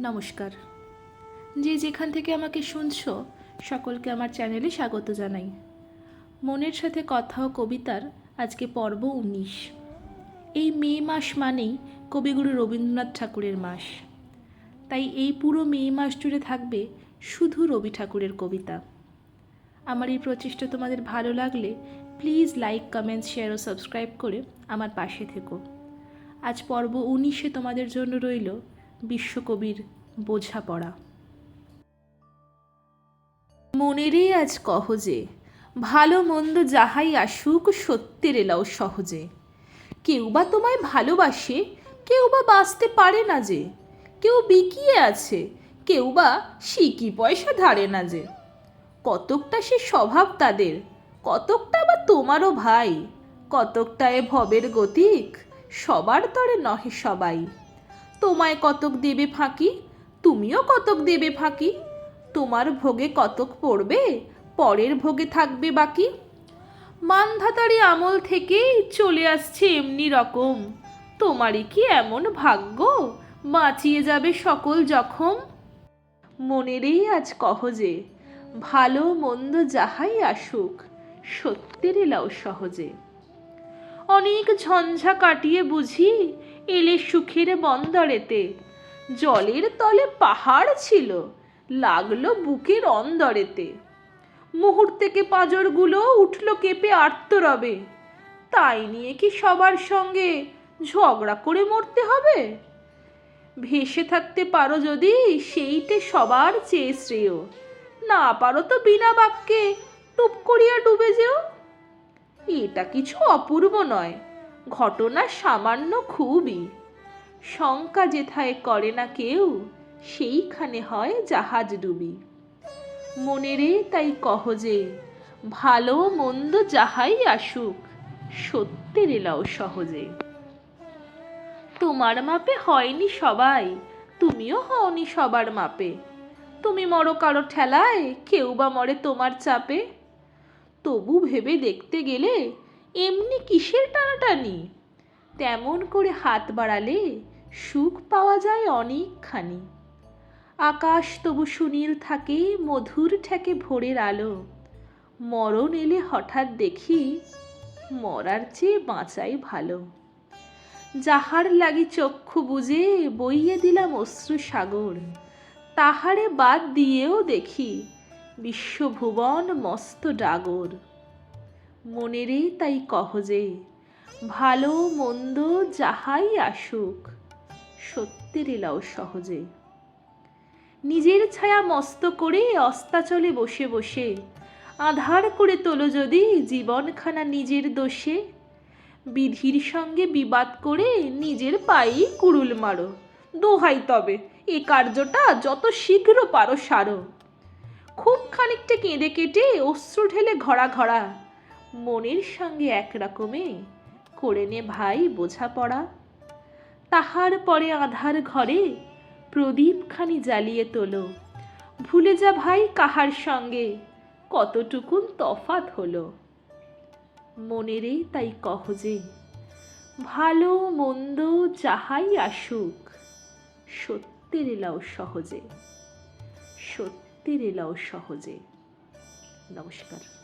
নমস্কার। যে যেখান থেকে আমাকে শুনছো, সকলকে আমার চ্যানেলে স্বাগত জানাই। মনের সাথে কথা ও কবিতার আজকে পর্ব উনিশ। এই মে মাস মানেই কবিগুরু রবীন্দ্রনাথ ঠাকুরের মাস। তাই এই পুরো মে মাস জুড়ে থাকবে শুধু রবি ঠাকুরের কবিতা। আমার এই প্রচেষ্টা তোমাদের ভালো লাগলে প্লিজ লাইক, কমেন্ট, শেয়ার ও সাবস্ক্রাইব করে আমার পাশে থেকো। আজ পর্ব উনিশে তোমাদের জন্য রইল বিশ্বকবির বোঝাপড়া। মনেরে আজ কহ যে, ভালো মন্দ যাহাই আসুক সত্যের এলাও সহজে। কেউ বা তোমায় ভালোবাসে, কেউ বা বাঁচতে পারে না যে। কেউ বিকিয়ে আছে, কেউ বা সিকি পয়সা ধারে না যে। কতকটা সে স্বভাব তাদের, কতকটা বা তোমারও ভাই। কতকটা এ ভবের গতিক, সবার তরে নহে সবাই। তোমায় কতক দেবে ফাঁকি? তুমিও কতক দেবে ফাঁকি? তোমার ভোগে কতক পড়বে? পরের ভোগে থাকবে বাকি? মানধাতারি আমল থেকেই চলে আসছে এমনি রকম। তোমারই কি এমন ভাগ্য? বাঁচিয়ে যাবে সকল জখম? মনেরই আজ কহ যে, ভালো মন্দ যাহাই আসুক, সত্যের এলাও সহজে। অনেক ঝঞ্ঝা কাটিয়ে বুঝি এলে সুখের বন্দরেতে। জলের তলে পাহাড় ছিল, লাগল বুকের অন্দরেতে। মুহূর্তেকে পাঁজরগুলো উঠল কেঁপে আর্তরবে। তাই নিয়ে কি সবার সঙ্গে ঝগড়া করে মরতে হবে? ভেসে থাকতে পারো যদি, সেইটে সবার চেয়ে শ্রেয়। না পারো তো বিনা বাক্যে টুপ করিয়া ডুবে যেও। এটা কিছু অপূর্ব নয়। ঘটনা সামান্য খুবই। শঙ্কা যেথায় করে না কেউ, সেইখানে হয় জাহাজ ডুবি। মনেরে তাই কহ যে, ভালো মন্দ যাহাই আসুক, সত্যের এলাও সহজে। তোমার মাপে হয়নি সবাই, তুমিও হওনি সবার মাপে। তুমি মরো কারও ঠেলায়, কেউ বা মরে তোমার চাপে। তবু ভেবে দেখতে গেলে এমনি কিসের টানাটানি? তেমন করে হাত বাড়ালে সুখ পাওয়া যায় অনেকখানি। আকাশ তবু সুনীল থাকে, মধুর ঠেকে ভোরের আলো। মরণ এলে হঠাৎ দেখি মরার চেয়ে বাঁচাই ভালো। যাহার লাগি চক্ষু বুঝে বইয়ে দিলাম অশ্রু সাগর, তাহারে বাদ দিয়েও দেখি বিশ্বভুবন মস্ত ডাগর। মনেরে তাই কহ যে ভালো মন্দ যাহাই আসুক সত্যের এলাও সহজে। নিজের ছায়া মস্ত করে অস্তাচলে বসে বসে, আধার করে তোলো যদি জীবনখানা নিজের দোষে। বিধির সঙ্গে বিবাদ করে নিজের পায়েই কুড়ুল মারো, দোহাই তবে, এ কার্যটা যত শীঘ্র পারো সারো। খুব খানিকটা কেঁদে কেটে অশ্রু ঢেলে ঘড়া ঘড়া মনের সঙ্গে একরকমে করে নে ভাই বোঝাপড়া। তাহার পরে আধার ঘরে প্রদীপখানি জ্বালিয়ে তোলো। ভুলে যা ভাই কাহার সঙ্গে কতটুকুন তফাত হলো। মনেরে তাই কহ যে, ভালো মন্দ যাহাই আসুক, সত্যের এলাও সহজে, সত্যের এলাও সহজে। নমস্কার।